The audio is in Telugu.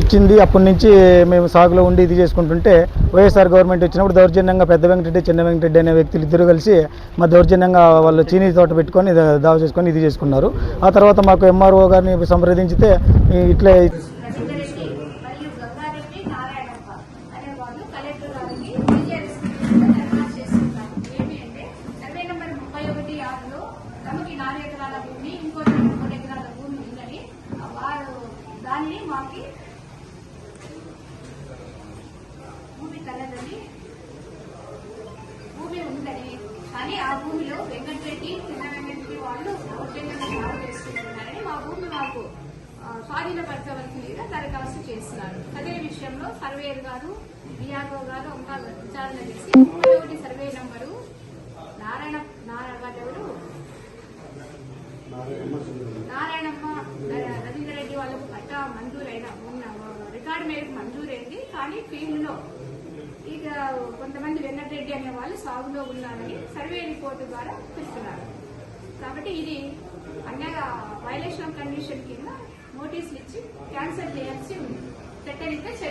ఇచ్చింది. అప్పటి నుంచి మేము సాగులో ఉండి ఇది చేసుకుంటుంటే వైఎస్ఆర్ గవర్నమెంట్ వచ్చినప్పుడు దౌర్జన్యంగా పెద్ద వెంకటరెడ్డి చిన్న వెంకటరెడ్డి అనే వ్యక్తులు ఇద్దరు కలిసి మా దౌర్జన్యంగా వాళ్ళు చీనీ తోట పెట్టుకొని దావ చేసుకొని ఇది చేసుకున్నారు. ఆ తర్వాత మాకు ఎంఆర్ఓ గారిని సంప్రదించితే ఇట్లే రవీంద్రరెడ్డి మరియు గంగారెడ్డి నారాయణప్ప అనే వాళ్ళు కలెక్టర్ గారికి విజయనగరం దరఖాస్తు చేస్తున్నారు ఏమి అంటే సర్వే నెంబర్ ముప్పై ఒకటి ఆరులో తమకి నాలుగు ఎకరాల భూమి ఇంకో మూడు ఎకరాల భూమి ఉందని వారు దాన్ని మాకి భూమి కలదని భూమి ఉందని కానీ ఆ భూమిలో వెంకటరెడ్డి చిన్న వెంకటరెడ్డి వాళ్ళు దౌర్జన్యంగా సాగు చేస్తున్నారని మా భూమి మాకు స్వాధీనపరచవలసిందిగా దరఖాస్తు చేస్తున్నారు. అదే విషయంలో సర్వేయర్ గారు బియాగో గారు ఇంకా విచారణ చేసి ముప్పై ఒకటి సర్వే నంబరు నారాయణ నారాయణ ఎవరు? నారాయణమ్మ రవీంద్ర రెడ్డి వాళ్ళకు పట్ట మంజూరైన రికార్డు మేరకు మంజూరైంది. కానీ ఫీల్డ్లో ఇక కొంతమంది వెంకటరెడ్డి అనే వాళ్ళు సాగులో ఉన్నారని సర్వే రిపోర్టు ద్వారా చెప్తున్నారు కాబట్టి ఇది అన్న వైలేషన్ ఆఫ్ కండిషన్ కింద నోటీసులు ఇచ్చి క్యాన్సల్ చేయాల్సి ఉంది. పెట్టనిస్తే